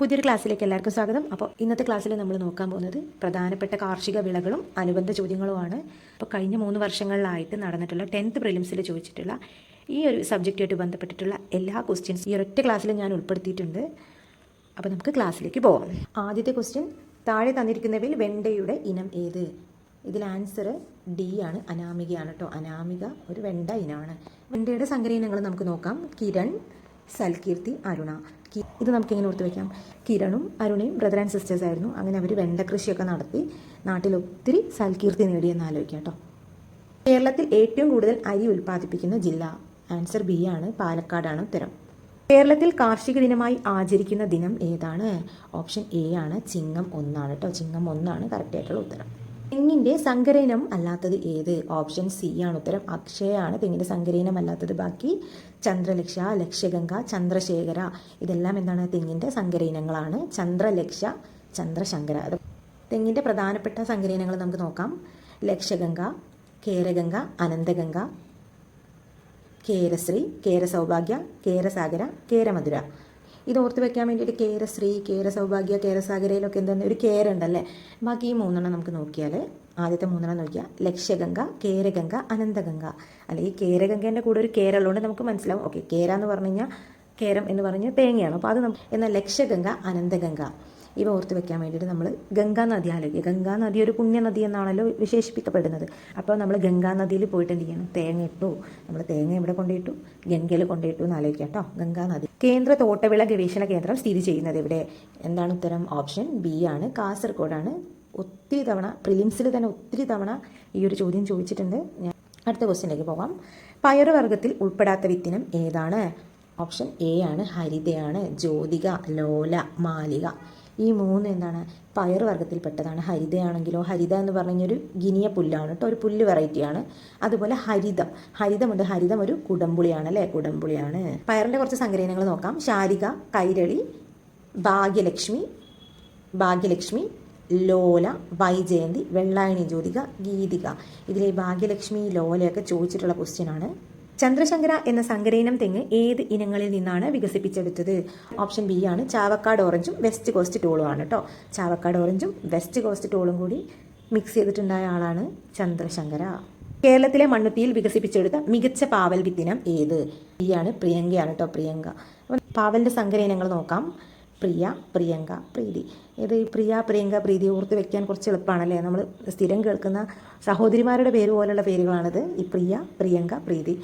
പുതിയൊരു ക്ലാസ്സിലേക്ക് എല്ലാവർക്കും സ്വാഗതം. അപ്പോൾ ഇന്നത്തെ ക്ലാസ്സിൽ നമ്മൾ നോക്കാൻ പോകുന്നത് പ്രധാനപ്പെട്ട കാർഷിക വിളകളും അനുബന്ധ ചോദ്യങ്ങളുമാണ്. അപ്പോൾ കഴിഞ്ഞ മൂന്ന് വർഷങ്ങളിലായിട്ട് നടന്നിട്ടുള്ള ടെൻത്ത് പ്രിലിംസിൽ ചോദിച്ചിട്ടുള്ള ഈ ഒരു സബ്ജക്റ്റുമായിട്ട് ബന്ധപ്പെട്ടിട്ടുള്ള എല്ലാ ക്വസ്റ്റ്യൻസ് ഈ ഒരൊറ്റ ക്ലാസ്സിൽ ഞാൻ ഉൾപ്പെടുത്തിയിട്ടുണ്ട്. അപ്പോൾ നമുക്ക് ക്ലാസ്സിലേക്ക് പോവാം. ആദ്യത്തെ ക്വസ്റ്റ്യൻ താഴെ തന്നിരിക്കുന്നവയിൽ വെണ്ടയുടെ ഇനം ഏത്? ഇതിൽ ആൻസർ ഡി ആണ് അനാമികയാണ് കേട്ടോ അനാമിക ഒരു വെണ്ട ഇനമാണ് വെണ്ടയുടെ സങ്കരയിനങ്ങൾ നമുക്ക് നോക്കാം. കിരൺ സൽകീർത്തി അരുണ. ഇത് നമുക്ക് എങ്ങനെ ഓർത്ത് വെക്കാം? കിരണും അരുണയും ബ്രദർ ആൻഡ് സിസ്റ്റേഴ്സ് ആയിരുന്നു. അങ്ങനെ അവർ വെണ്ട കൃഷിയൊക്കെ നടത്തി നാട്ടിൽ ഒത്തിരി സൽകീർത്തി നേടിയെന്ന് ആലോചിക്കാം കേട്ടോ. കേരളത്തിൽ ഏറ്റവും കൂടുതൽ അരി ഉൽപ്പാദിപ്പിക്കുന്ന ജില്ല ആൻസർ ബി ആണ്. പാലക്കാടാണ് ഉത്തരം. കേരളത്തിൽ കാർഷിക ദിനമായി ആചരിക്കുന്ന ദിനം ഏതാണ്? ഓപ്ഷൻ എ ആണ്. ചിങ്ങം ഒന്നാണ് കേട്ടോ. ചിങ്ങം ഒന്നാണ് കറക്റ്റ് ആയിട്ടുള്ള ഉത്തരം. തെങ്ങിന്റെ സങ്കരയിനം അല്ലാത്തത് ഏത്? ഓപ്ഷൻ സി ആണ് ഉത്തരം. അക്ഷയാണ് തെങ്ങിന്റെ സങ്കരയിനം അല്ലാത്തത്. ബാക്കി ചന്ദ്രലക്ഷ ലക്ഷ്യഗംഗ ചന്ദ്രശേഖര. ഇതെല്ലാം എന്താണ്? തെങ്ങിന്റെ സങ്കരയിനങ്ങളാണ്. ചന്ദ്രലക്ഷ ചന്ദ്രശങ്കര. തെങ്ങിന്റെ പ്രധാനപ്പെട്ട സങ്കരയിനങ്ങൾ നമുക്ക് നോക്കാം. ലക്ഷഗംഗ കേരഗംഗ അനന്തഗംഗ കേരശ്രീ കേരസൗഭാഗ്യ കേരസാഗര കേരമധുര. ഇത് ഓർത്ത് വെക്കാൻ വേണ്ടിയിട്ട് കേരശ്രീ കേരസൗഭാഗ്യ കേരസാഗരയിലൊക്കെ എന്താണ് ഒരു കേര ഉണ്ടല്ലേ? ബാക്കി ഈ മൂന്നെണ്ണം നമുക്ക് നോക്കിയാൽ ആദ്യത്തെ മൂന്നെണ്ണം നോക്കിയാൽ ലക്ഷ്യഗംഗ കേരഗംഗ അനന്തഗംഗ. അല്ലെ ഈ കേരഗംഗേന്റെ കൂടെ ഒരു കേര ഉള്ളതുകൊണ്ട് നമുക്ക് മനസ്സിലാവും. ഓക്കെ കേര എന്ന് പറഞ്ഞു കഴിഞ്ഞാൽ കേരം എന്ന് പറഞ്ഞ് തേങ്ങയാണ്. അപ്പോൾ അത് നമുക്ക് എന്നാൽ ലക്ഷ്യഗംഗ അനന്തഗംഗ. ഇവ ഓർത്ത് വെക്കാൻ വേണ്ടിയിട്ട് നമ്മൾ ഗംഗാ നദി ആലോചിക്കുക. ഗംഗാ നദി ഒരു പുണ്യനദി എന്നാണല്ലോ വിശേഷിപ്പിക്കപ്പെടുന്നത്. അപ്പോൾ നമ്മൾ ഗംഗാ നദിയിൽ പോയിട്ട് എന്ത് ചെയ്യണം? തേങ്ങ ഇട്ടു. നമ്മൾ തേങ്ങ ഇവിടെ കൊണ്ടിട്ടു ഗംഗയിൽ കൊണ്ടിട്ടു എന്ന് കേട്ടോ. ഗംഗാ നദി. കേന്ദ്ര തോട്ടവിള ഗവേഷണ കേന്ദ്രം സ്ഥിതി ചെയ്യുന്നത് ഇവിടെ എന്താണ് ഉത്തരം? ഓപ്ഷൻ ബി ആണ്. കാസർഗോഡാണ്. ഒത്തിരി തവണ പ്രിലിംസിൽ തന്നെ ഒത്തിരി തവണ ഈ ഒരു ചോദ്യം ചോദിച്ചിട്ടുണ്ട്. ഞാൻ അടുത്ത ക്വസ്റ്റ്യനിലേക്ക് പോകാം. പയറുവർഗത്തിൽ ഉൾപ്പെടാത്ത വിത്തിനം ഏതാണ്? ഓപ്ഷൻ എ ആണ്. ഹരിതയാണ്. ജ്യോതിക ലോല മാലിക. ഈ മൂന്ന് എന്താണ് പയർ വർഗത്തിൽപ്പെട്ടതാണ്. ഹരിതയാണെങ്കിലോ ഹരിത എന്ന് പറഞ്ഞൊരു ഗിനിയ പുല്ലാണ് കേട്ടോ ഒരു പുല്ല് വെറൈറ്റിയാണ് അതുപോലെ ഹരിതം. ഹരിതമുണ്ട് ഹരിതം ഒരു കുടംപുളിയാണ് അല്ലേ? കുടംപുളിയാണ്. പയറിന്റെ കുറച്ച് സങ്കരയിനങ്ങൾ നോക്കാം. ശാരിക കൈരളി ഭാഗ്യലക്ഷ്മി ഭാഗ്യലക്ഷ്മി ലോല വൈജയന്തി വെള്ളായണി ജ്യോതിക ഗീതിക. ഇതിലെ ഭാഗ്യലക്ഷ്മി ലോലയൊക്കെ ചോദിച്ചിട്ടുള്ള ക്വസ്റ്റ്യൻ ആണ്. ചന്ദ്രശങ്കര എന്ന സങ്കരയിനം തെങ്ങ് ഏത് ഇനങ്ങളിൽ നിന്നാണ് വികസിപ്പിച്ചെടുത്തത്? ഓപ്ഷൻ ബി ആണ് ചാവക്കാട് ഓറഞ്ചും വെസ്റ്റ് കോസ്റ്റ് ടോളും ആണ് കേട്ടോ ചാവക്കാട് ഓറഞ്ചും വെസ്റ്റ് കോസ്റ്റ് ടോളും കൂടി മിക്സ് ചെയ്തിട്ടുണ്ടായ ആളാണ് ചന്ദ്രശങ്കര. കേരളത്തിലെ മണ്ണുത്തിയിൽ വികസിപ്പിച്ചെടുത്ത മികച്ച പാവൽ വിത്തിനം ഏത്? ആണ് പ്രിയങ്കയാണ് കേട്ടോ പ്രിയങ്ക. പാവലിന്റെ സങ്കര ഇനങ്ങൾ നോക്കാം. പ്രിയ പ്രിയങ്ക പ്രീതി. ഇത് പ്രിയ പ്രിയങ്ക പ്രീതി ഓർത്ത് വെക്കാൻ കുറച്ച് എളുപ്പമാണല്ലേ നമ്മൾ സ്ഥിരം കേൾക്കുന്ന സഹോദരിമാരുടെ പേര് പോലുള്ള പേരുകളാണിത്. ഈ പ്രിയ പ്രിയങ്ക പ്രീതി.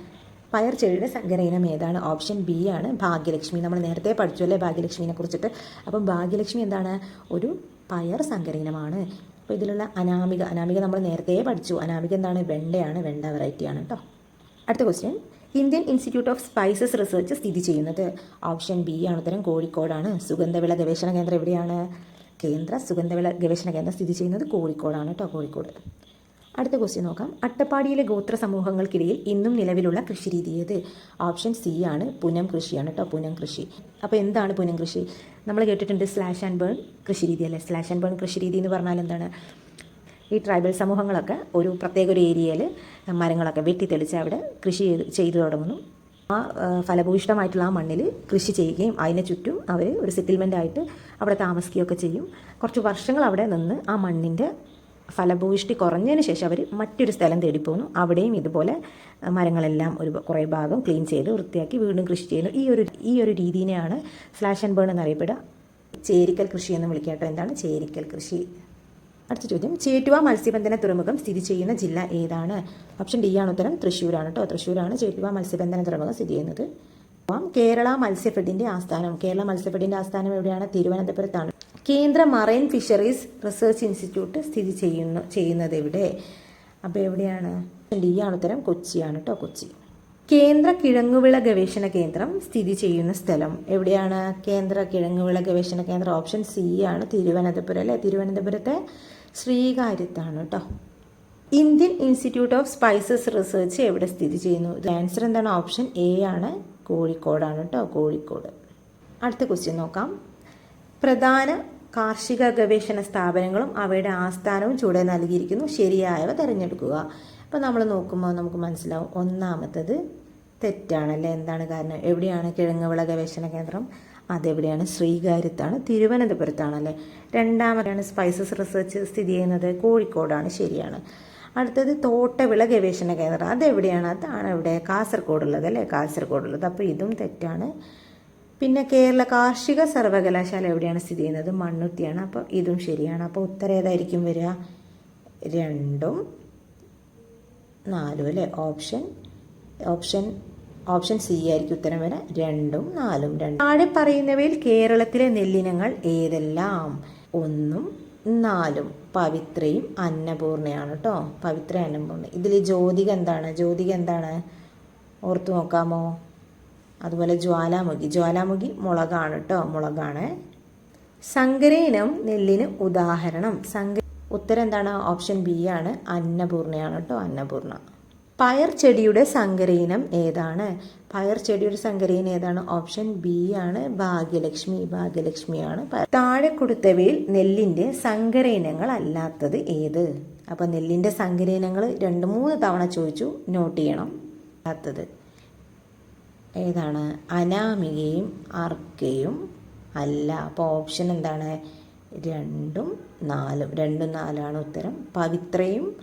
പയർ ചെടിയുടെ സങ്കര ഇനം ഏതാണ്? ഓപ്ഷൻ ബി ആണ്. ഭാഗ്യലക്ഷ്മി. നമ്മൾ നേരത്തെ പഠിച്ചു അല്ലേ ഭാഗ്യലക്ഷ്മിനെ കുറിച്ചിട്ട്? അപ്പം ഭാഗ്യലക്ഷ്മി എന്താണ്? ഒരു പയർ സങ്കര ഇനമാണ് അപ്പോൾ ഇതിലുള്ള അനാമിക അനാമിക നമ്മൾ നേരത്തെ പഠിച്ചു. അനാമിക എന്താണ്? വെണ്ടയാണ്. വെണ്ട വെറൈറ്റിയാണ് കേട്ടോ അടുത്ത question Indian Institute of Spices Research സ്ഥിതി ചെയ്യുന്നത്? ഓപ്ഷൻ ബി ആണ്. ഉത്തരം കോഴിക്കോടാണ്. സുഗന്ധവിള ഗവേഷണ കേന്ദ്രം എവിടെയാണ്? കേന്ദ്ര സുഗന്ധവിള ഗവേഷണ കേന്ദ്രം സ്ഥിതി ചെയ്യുന്നത് കോഴിക്കോടാണ് കേട്ടോ കോഴിക്കോട്. അടുത്ത ക്വസ്റ്റ്യൻ നോക്കാം. അട്ടപ്പാടിയിലെ ഗോത്ര സമൂഹങ്ങൾക്കിടയിൽ ഇന്നും നിലവിലുള്ള കൃഷിരീതി ഏത്? ഓപ്ഷൻ സി ആണ് പുനം കൃഷിയാണ് കേട്ടോ പുനം കൃഷി. അപ്പോൾ എന്താണ് പുനം കൃഷി? നമ്മൾ കേട്ടിട്ടുണ്ട് സ്ലാഷ് ആൻഡ് ബേൺ കൃഷിരീതി അല്ലേ? സ്ലാഷ് ആൻഡ് ബേൺ കൃഷിരീതി എന്ന് പറഞ്ഞാൽ എന്താണ്? ഈ ട്രൈബൽ സമൂഹങ്ങളൊക്കെ ഒരു പ്രത്യേക ഒരു ഏരിയയിൽ മരങ്ങളൊക്കെ വെട്ടിത്തെളിച്ച് അവിടെ കൃഷി ചെയ്തു തുടങ്ങുന്നു. ആ, ഫലഭൂയിഷ്ടമായിട്ടുള്ള ആ മണ്ണിൽ കൃഷി ചെയ്യുകയും അതിനെ ചുറ്റും അവർ ഒരു സെറ്റിൽമെന്റ് ആയിട്ട് അവിടെ താമസിക്കുകയൊക്കെ ചെയ്യും. കുറച്ച് വർഷങ്ങൾ അവിടെ നിന്ന് ആ മണ്ണിന്റെ ഫലഭൂയിഷ്ടി കുറഞ്ഞതിന് ശേഷം അവർ മറ്റൊരു സ്ഥലം തേടി പോകുന്നു അവിടെയും ഇതുപോലെ മരങ്ങളെല്ലാം ഒരു കുറേ ഭാഗം ക്ലീൻ ചെയ്ത് വൃത്തിയാക്കി വീണ്ടും കൃഷി ചെയ്യുന്നു. ഈ ഒരു ഈ ഒരു രീതിയിനെയാണ് സ്ലാഷ് ആൻഡ് ബേൺ എന്നറിയപ്പെടുക. ചേരിക്കൽ കൃഷി എന്ന് വിളിക്കാട്ടോ എന്താണ് ചേരിക്കൽ കൃഷി? അടുത്ത ചോദ്യം. ചേറ്റുവ മത്സ്യബന്ധന തുറമുഖം സ്ഥിതി ചെയ്യുന്ന ജില്ല ഏതാണ്? ഓപ്ഷൻ ഡി ആണ് ഉത്തരം. തൃശ്ശൂരാണ് കേട്ടോ. തൃശ്ശൂരാണ് ചേറ്റുവ മത്സ്യബന്ധന തുറമുഖം സ്ഥിതി ചെയ്യുന്നത്. കേരള മത്സ്യഫെഡിന്റെ ആസ്ഥാനം. കേരള മത്സ്യഫെഡിന്റെ ആസ്ഥാനം എവിടെയാണ്? തിരുവനന്തപുരത്താണ്. കേന്ദ്ര മറൈൻ ഫിഷറീസ് റിസർച്ച് ഇൻസ്റ്റിറ്റ്യൂട്ട് സ്ഥിതി ചെയ്യുന്നു ചെയ്യുന്നത് എവിടെ? അപ്പോൾ എവിടെയാണ്? ഡി ആണ് ഉത്തരം കൊച്ചിയാണ് കേട്ടോ കൊച്ചി. കേന്ദ്ര കിഴങ്ങുവിള ഗവേഷണ കേന്ദ്രം സ്ഥിതി ചെയ്യുന്ന സ്ഥലം എവിടെയാണ്? കേന്ദ്ര കിഴങ്ങുവിള ഗവേഷണ കേന്ദ്രം ഓപ്ഷൻ സി ആണ് തിരുവനന്തപുരം അല്ലേ? തിരുവനന്തപുരത്തെ ശ്രീകാര്യത്താണ് കേട്ടോ Indian Institute of Spices Research എവിടെ സ്ഥിതി ചെയ്യുന്നു? ആൻസർ എന്താണ്? ഓപ്ഷൻ എ ആണ് കോഴിക്കോടാണ് കേട്ടോ കോഴിക്കോട്. അടുത്ത ക്വസ്റ്റ്യൻ നോക്കാം. പ്രധാന കാർഷിക ഗവേഷണ സ്ഥാപനങ്ങളും അവയുടെ ആസ്ഥാനവും ചുവടെ നൽകിയിരിക്കുന്നു. ശരിയായവ തിരഞ്ഞെടുക്കുക. അപ്പോൾ നമ്മൾ നോക്കുമ്പോൾ നമുക്ക് മനസ്സിലാവും ഒന്നാമത്തത് തെറ്റാണല്ലേ? എന്താണ് കാരണം? എവിടെയാണ് കിഴങ്ങുവിള ഗവേഷണ കേന്ദ്രം? അതെവിടെയാണ്? ശ്രീകാര്യത്താണ്. തിരുവനന്തപുരത്താണല്ലേ? രണ്ടാമതാണ് സ്പൈസസ് റിസർച്ച് സ്ഥിതി ചെയ്യുന്നത് കോഴിക്കോടാണ്. ശരിയാണ്. അടുത്തത് തോട്ടവിള ഗവേഷണ കേന്ദ്രം. അതെവിടെയാണ്? അതാണ് ഇവിടെ കാസർഗോഡുള്ളത് അല്ലേ? കാസർഗോഡുള്ളത്. അപ്പോൾ ഇതും തെറ്റാണ്. പിന്നെ കേരള കാർഷിക സർവകലാശാല എവിടെയാണ് സ്ഥിതി ചെയ്യുന്നത്? മണ്ണുത്തിയാണ്. അപ്പോൾ ഇതും ശരിയാണ്. അപ്പോൾ ഉത്തരം ഏതായിരിക്കും വരിക? രണ്ടും നാലും അല്ലേ? ഓപ്ഷൻ ഓപ്ഷൻ ഓപ്ഷൻ സി ആയിരിക്കും ഉത്തരം വരാൻ രണ്ടും നാലും രണ്ടും. താഴെ പറയുന്നവയിൽ കേരളത്തിലെ നെല്ലിനങ്ങൾ ഏതെല്ലാം? ഒന്നും നാലും. പവിത്രയും അന്നപൂർണയാണ് കേട്ടോ. പവിത്ര അന്നപൂർണ. ഇതിൽ ജ്യോതിക എന്താണ്? ജ്യോതിക എന്താണ്? ഓർത്തു നോക്കാമോ? അതുപോലെ ജ്വാലാമുഖി. ജ്വാലാമുഖി മുളകാണ് കേട്ടോ മുളകാണ്. സങ്കരേനം നെല്ലിന് ഉദാഹരണം. സങ്ക ഉത്തരം എന്താണ്? ഓപ്ഷൻ ബി ആണ്. അന്നപൂർണയാണ് കേട്ടോ അന്നപൂർണ. പയർ ചെടിയുടെ സങ്കരയിനം ഏതാണ്? പയർ ചെടിയുടെ സങ്കരയിനം ഏതാണ്? ഓപ്ഷൻ ബി ആണ്. ഭാഗ്യലക്ഷ്മി. ഭാഗ്യലക്ഷ്മിയാണ് താഴെ കൊടുത്തവയിൽ നെല്ലിന്റെ സങ്കരയിനങ്ങൾ അല്ലാത്തത് ഏത്? അപ്പോൾ നെല്ലിന്റെ സങ്കരയിനങ്ങൾ രണ്ട് മൂന്ന് തവണ ചോദിച്ചു നോട്ട് ചെയ്യണം. അല്ലാത്തത്. ഏതാണ്? അനാമികയും അർക്കയും അല്ല. അപ്പോൾ ഓപ്ഷൻ എന്താണ്? രണ്ടും നാലും. രണ്ടും നാലാണ് ഉത്തരം. പവിത്രയും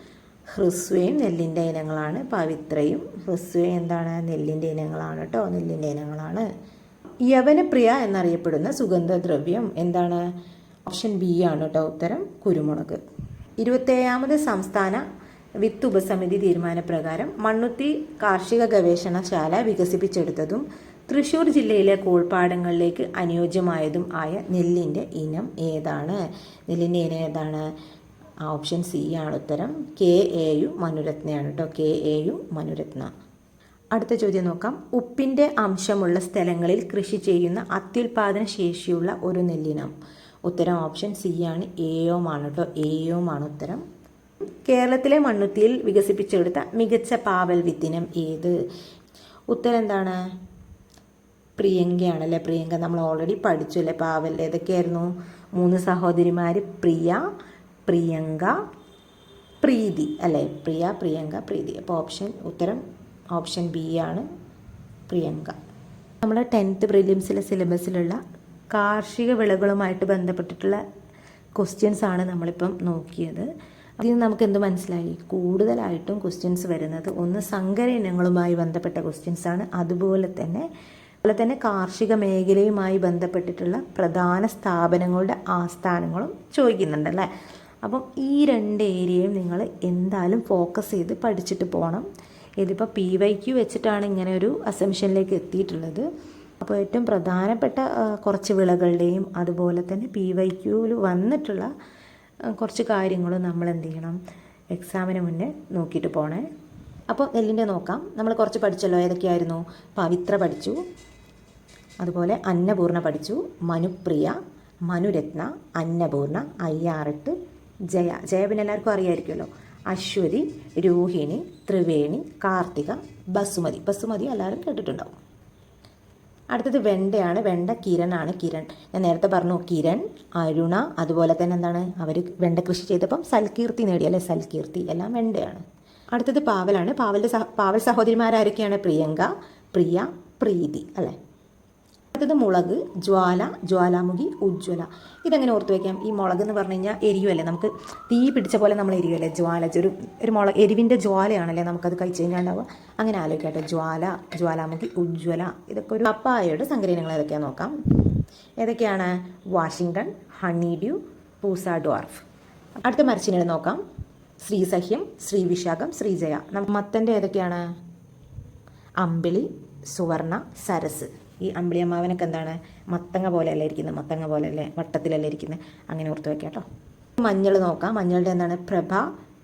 ഹ്രസ്വയും നെല്ലിന്റെ ഇനങ്ങളാണ്. പവിത്രയും ഹ്രസ്വയും എന്താണ്? നെല്ലിന്റെ ഇനങ്ങളാണ് കേട്ടോ നെല്ലിന്റെ ഇനങ്ങളാണ്. യവനപ്രിയ എന്നറിയപ്പെടുന്ന സുഗന്ധദ്രവ്യം എന്താണ്? ഓപ്ഷൻ ബി ആണ് കേട്ടോ ഉത്തരം. കുരുമുളക്. ഇരുപത്തേഴാമത് സംസ്ഥാന വിത്ത് ഉപസമിതി തീരുമാനപ്രകാരം മണ്ണുത്തി കാർഷിക ഗവേഷണശാല വികസിപ്പിച്ചെടുത്തതും തൃശൂർ ജില്ലയിലെ കോൾപ്പാടങ്ങളിലേക്ക് അനുയോജ്യമായതും ആയ നെല്ലിന്റെ ഇനം ഏതാണ്? നെല്ലിന്റെ ഇനം ഏതാണ്? ഓപ്ഷൻ സി ആണ് ഉത്തരം. കെ എ യു മനുരത്നയാണ് കേട്ടോ കെ എ യു മനുരത്ന. അടുത്ത ചോദ്യം നോക്കാം. ഉപ്പിന്റെ അംശമുള്ള സ്ഥലങ്ങളിൽ കൃഷി ചെയ്യുന്ന അത്യുൽപാദന ശേഷിയുള്ള ഒരു നെല്ലിനം. ഉത്തരം ഓപ്ഷൻ സി ആണ്. എയോമാണ് കേട്ടോ എയോമാണ് ഉത്തരം. കേരളത്തിലെ മണ്ണുത്തിയിൽ വികസിപ്പിച്ചെടുത്ത മികച്ച പാവൽ വിത്തിനം ഏത്? ഉത്തരം എന്താണ് പ്രിയങ്കയാണ് പ്രിയങ്കയാണല്ലേ? പ്രിയങ്ക നമ്മൾ ഓൾറെഡി പഠിച്ചു അല്ലേ പാവൽ. ഏതൊക്കെയായിരുന്നു? മൂന്ന് സഹോദരിമാർ പ്രിയ പ്രിയങ്ക പ്രീതി. അല്ലേ? പ്രിയ പ്രിയങ്ക പ്രീതി. അപ്പോൾ ഓപ്ഷൻ ഉത്തരം ഓപ്ഷൻ ബി ആണ് പ്രിയങ്ക. നമ്മുടെ ടെൻത്ത് പ്രിലിംസിലെ സിലബസിലുള്ള കാർഷിക വിളകളുമായിട്ട് ബന്ധപ്പെട്ടിട്ടുള്ള ക്വസ്റ്റ്യൻസ് ആണ് നമ്മളിപ്പം നോക്കിയത്. അതിൽ നിന്ന് നമുക്ക് എന്ത് മനസ്സിലായി? കൂടുതലായിട്ടും ക്വസ്റ്റ്യൻസ് വരുന്നത് ഒന്ന് സങ്കര ഇനങ്ങളുമായി ബന്ധപ്പെട്ട ക്വസ്റ്റ്യൻസ് ആണ്. അതുപോലെ തന്നെ അതുപോലെ തന്നെ കാർഷിക മേഖലയുമായി ബന്ധപ്പെട്ടിട്ടുള്ള പ്രധാന സ്ഥാപനങ്ങളുടെ ആസ്ഥാനങ്ങളും ചോദിക്കുന്നുണ്ടല്ലേ അപ്പം ഈ രണ്ട് ഏരിയയും നിങ്ങൾ എന്തായാലും ഫോക്കസ് ചെയ്ത് പഠിച്ചിട്ട് പോകണം ഇതിപ്പോൾ പി വൈ ക്യു വെച്ചിട്ടാണ് ഇങ്ങനെ ഒരു അസംഷനിലേക്ക് എത്തിയിട്ടുള്ളത്. അപ്പോൾ ഏറ്റവും പ്രധാനപ്പെട്ട കുറച്ച് വിളകളുടെയും അതുപോലെ തന്നെ പി വൈ ക്യൂവിൽ വന്നിട്ടുള്ള കുറച്ച് കാര്യങ്ങളും നമ്മൾ എന്ത് ചെയ്യണം എക്സാമിന് മുന്നേ നോക്കിയിട്ട് പോണേ. അപ്പോൾ നെല്ലിന്റെ നോക്കാം. നമ്മൾ കുറച്ച് പഠിച്ചല്ലോ ഏതൊക്കെയായിരുന്നു? പവിത്ര പഠിച്ചു. അതുപോലെ അന്നപൂർണ പഠിച്ചു. മനുപ്രിയ മനുരത്ന അന്നപൂർണ അയ്യാറെട്ട് ജയ. ജയ പിന്നെ എല്ലാവർക്കും അറിയായിരിക്കുമല്ലോ. അശ്വതി രോഹിണി ത്രിവേണി കാർത്തിക ബസുമതി. ബസുമതി എല്ലാവരും കേട്ടിട്ടുണ്ടാവും. അടുത്തത് വെണ്ടയാണ്. വെണ്ട കിരണാണ് കിരൺ. ഞാൻ നേരത്തെ പറഞ്ഞു കിരൺ അരുണ അതുപോലെ തന്നെ എന്താണ്? അവർ വെണ്ട കൃഷി ചെയ്തപ്പം സൽകീർത്തി നേടി അല്ലേ? സൽകീർത്തി. എല്ലാം വെണ്ടയാണ്. അടുത്തത് പാവലാണ്. പാവലിന്റെ പാവൽ സഹോദരിമാരാരൊക്കെയാണ്? പ്രിയങ്ക പ്രിയ പ്രീതി അല്ലേ? അടുത്തത് മുളക് ജ്വാല ജ്വാലാമുഖി ഉജ്ജ്വല. ഇതെങ്ങനെ ഓർത്ത് വയ്ക്കാം ഈ മുളക് എന്ന് പറഞ്ഞു കഴിഞ്ഞാൽ എരിയുമല്ലേ നമുക്ക് തീ പിടിച്ച പോലെ നമ്മൾ എരിയുമല്ലേ ജ്വാല ഒരു ഒരു മുളക് എരിവിന്റെ ജ്വാലയാണല്ലേ നമുക്കത് കഴിച്ച് കഴിഞ്ഞാൽ ഉണ്ടാവുക അങ്ങനെ ആലോചിക്കട്ടെ. ജ്വാല ജ്വാലാമുഖി ഉജ്ജ്വല ഇതൊക്കെ ഒരു പപ്പായയുടെ സങ്കരീനങ്ങൾ ഏതൊക്കെയാണ് നോക്കാം. ഏതൊക്കെയാണ്? Washington Honey Dew Pusa Dwarf. അടുത്ത മരച്ചിനെ നോക്കാം. ശ്രീസഹ്യം ശ്രീവിശാഖം ശ്രീജയ മത്തന്റെ ഏതൊക്കെയാണ്? അമ്പിളി സുവർണ സരസ്. ഈ അമ്പിളിയമ്മാവനൊക്കെ എന്താണ്? മത്തങ്ങ പോലെയല്ല ഇരിക്കുന്നത് മത്തങ്ങ പോലെയല്ലേ? വട്ടത്തിലല്ലേ ഇരിക്കുന്നത് അങ്ങനെ ഓർത്ത് വെക്കാം കേട്ടോ. മഞ്ഞൾ നോക്കാം. മഞ്ഞളുടെ എന്താണ്? പ്രഭ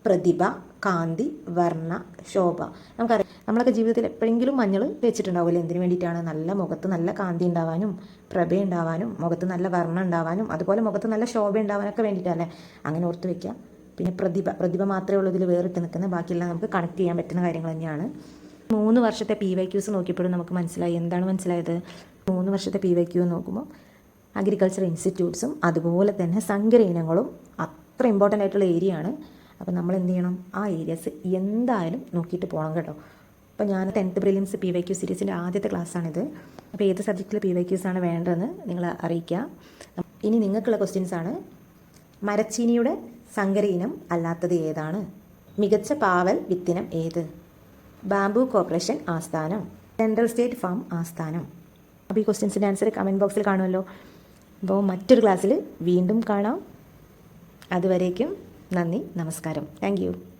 പ്രതിഭ കാന്തി വർണ ശോഭ. നമുക്കറിയാം. നമ്മളൊക്കെ ജീവിതത്തിൽ എപ്പോഴെങ്കിലും മഞ്ഞൾ തേച്ചിട്ടുണ്ടാവില്ല എന്തിനു വേണ്ടിയിട്ടാണ്? നല്ല മുഖത്ത് നല്ല കാന്തി ഉണ്ടാവാനും പ്രഭ ഉണ്ടാവാനും മുഖത്ത് നല്ല വർണ ഉണ്ടാവാനും അതുപോലെ മുഖത്ത് നല്ല ശോഭ ഉണ്ടാവാനൊക്കെ വേണ്ടിയിട്ടല്ലേ അങ്ങനെ ഓർത്ത് വെക്കാം. പിന്നെ പ്രതിഭ. പ്രതിഭ മാത്രമേ ഉള്ളൂ ഇതിൽ വേറിട്ട് നിൽക്കുന്നത് ബാക്കിയെല്ലാം നമുക്ക് കണക്ട് ചെയ്യാൻ പറ്റുന്ന കാര്യങ്ങൾ തന്നെയാണ്. മൂന്ന് വർഷത്തെ പി വൈ ക്യൂസ് നോക്കിയപ്പോഴും നമുക്ക് മനസ്സിലായി. എന്താണ് മനസ്സിലായത്? മൂന്ന് വർഷത്തെ പി വൈ ക്യൂ നോക്കുമ്പോൾ അഗ്രികൾച്ചർ ഇൻസ്റ്റിറ്റ്യൂട്ട്സും അതുപോലെ തന്നെ സങ്കര ഇനങ്ങളും അത്ര ഇമ്പോർട്ടന്റ് ആയിട്ടുള്ള ഏരിയ ആണ്. അപ്പോൾ നമ്മൾ എന്ത് ചെയ്യണം? ആ ഏരിയസ് എന്തായാലും നോക്കിയിട്ട് പോകണം കേട്ടോ. അപ്പോൾ ഞാൻ tenth prelims P Y Q സീരീസിന്റെ ആദ്യത്തെ ക്ലാസ്സാണിത് അപ്പോൾ ഏത് സബ്ജക്റ്റിൽ പി വൈ ക്യൂസ് ആണ് വേണ്ടതെന്ന് നിങ്ങൾ അറിയിക്കുക ഇനി നിങ്ങൾക്കുള്ള ക്വസ്റ്റ്യൻസ് ആണ്. മരച്ചീനിയുടെ സങ്കര ഇനം അല്ലാത്തത് ഏതാണ്? മികച്ച പാവൽ വിത്തിനം ഏത്? ബാംബു കോർപ്പറേഷൻ ആസ്ഥാനം. സെൻട്രൽ സ്റ്റേറ്റ് ഫാം ആസ്ഥാനം. അപ്പോൾ ഈ ക്വസ്റ്റ്യൻസിന്റെ ആൻസർ കമന്റ് ബോക്സിൽ കാണുമല്ലോ. അപ്പോൾ മറ്റൊരു ക്ലാസ്സിൽ വീണ്ടും കാണാം. അതുവരേക്കും നന്ദി നമസ്കാരം. താങ്ക്